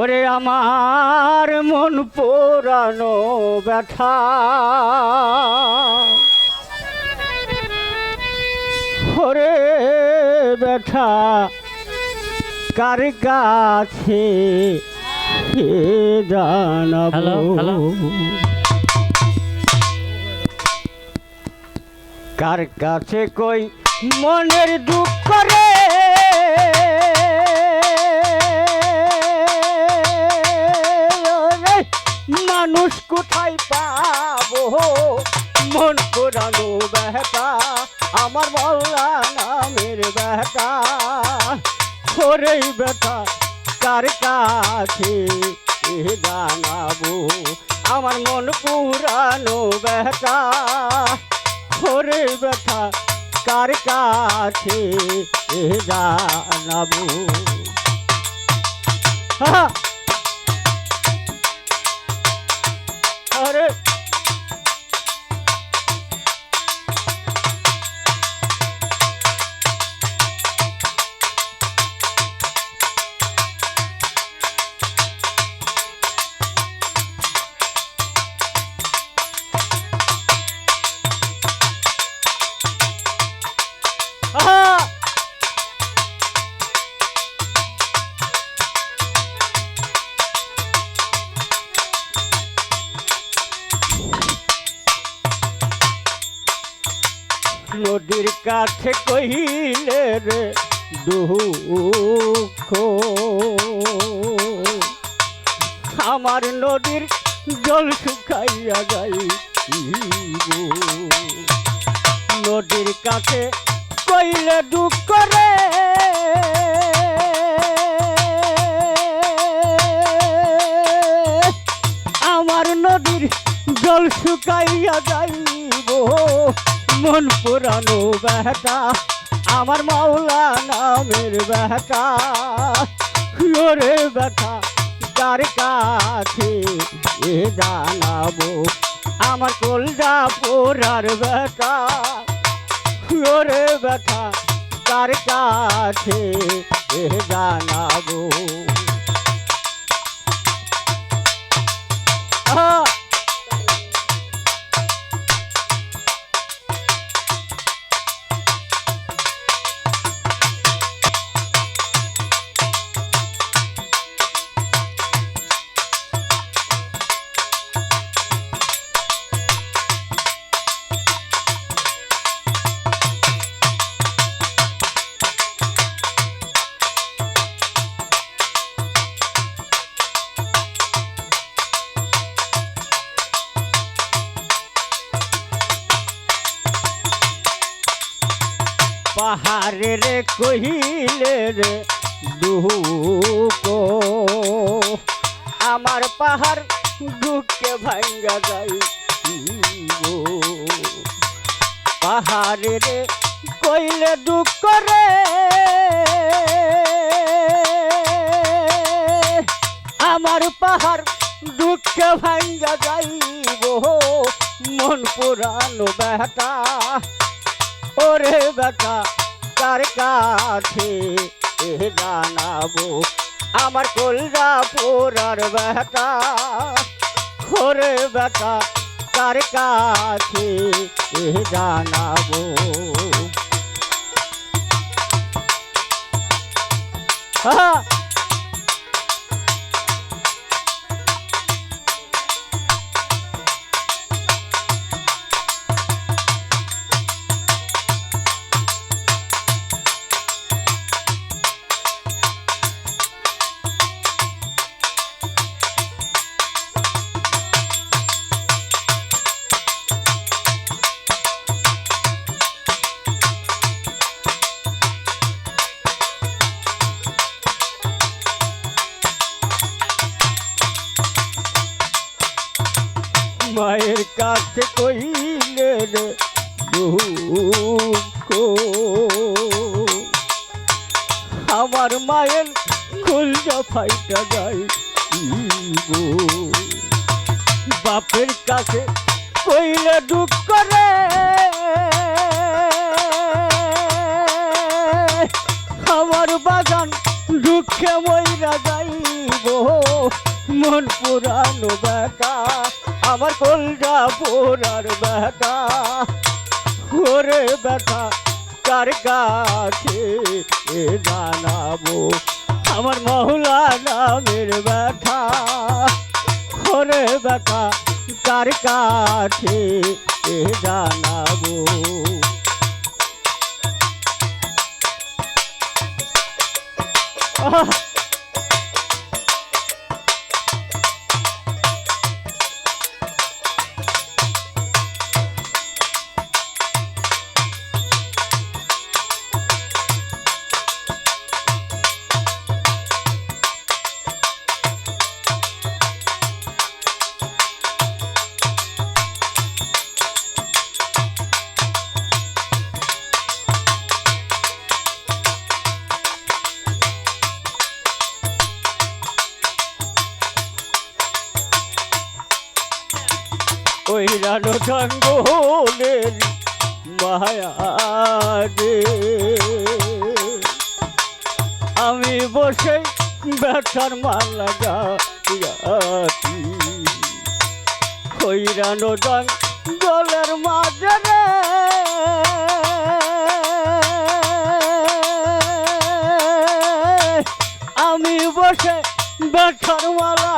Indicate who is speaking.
Speaker 1: ওরে আমার মন পোড়ানো ব্যথা। ওরে ব্যথা কার কাছে জানাব। কার কাছে কই মনের দুঃখ রে? মানুষ কোথায় পাবো? মন পুরানো বেহতা আমার বল্লা নামের বেহতা ওরে ব্যথা কার কাছে জানাব। আমার মন পুরানো বেহতা ওরে ব্যথা কার কাছে জানাব। হা! る。নদীর কাছে কহিলে রে, দুঃখ। আমার নদীর জল শুকাইয়া যাই নদীর কাছে কইলে দুঃখ রে। আমার নদীর জল শুকাইয়া যাইব। মন পুরানো বেহতা আমার মাওলা নামের বেহতা ওরে ব্যথা কার কাছে এ জানাব, আমার কলজা পোড়ার ব্যথা। ওরে ব্যথা কার কাছে এ জানাব। পাহাড়ে রে কহিলে রে দুঃখ আমার পাহাড় দুঃখে ভাঙ্গা যাই পাহাড়ে রে কইলে দুঃখ রে। আমার পাহাড় দুঃখে ভাঙ্গা যাইব মন পুরানো বেহতা ওরে বেটা কার কাছে জানাব আমার কলরা পোড়ার বেটা ওরে বেটা তার কাছে জানাব। হা কাছে কইলে রে দুঃখ আমার মায়ের খুলজা ফাইটা যাই বাপের কাছে কইলে দুঃখ করে আমার বাগান দুঃখে মইরা যাইব। মন পুরানো বেটা আমার কলজা পোড়ার বেটা। ওরে বেটা, কার কাছে জানাব? আমার মহুলা নামের ব্যথা ওরে ব্যথা কার কাছে জানাব? আহ! কইরানো জঙ্গলের মায়াদে আমি বসে ব্যথার মালা গাতি কইরানো জঙ্গলের মাঝে রে। আমি বসে ব্যথার মালা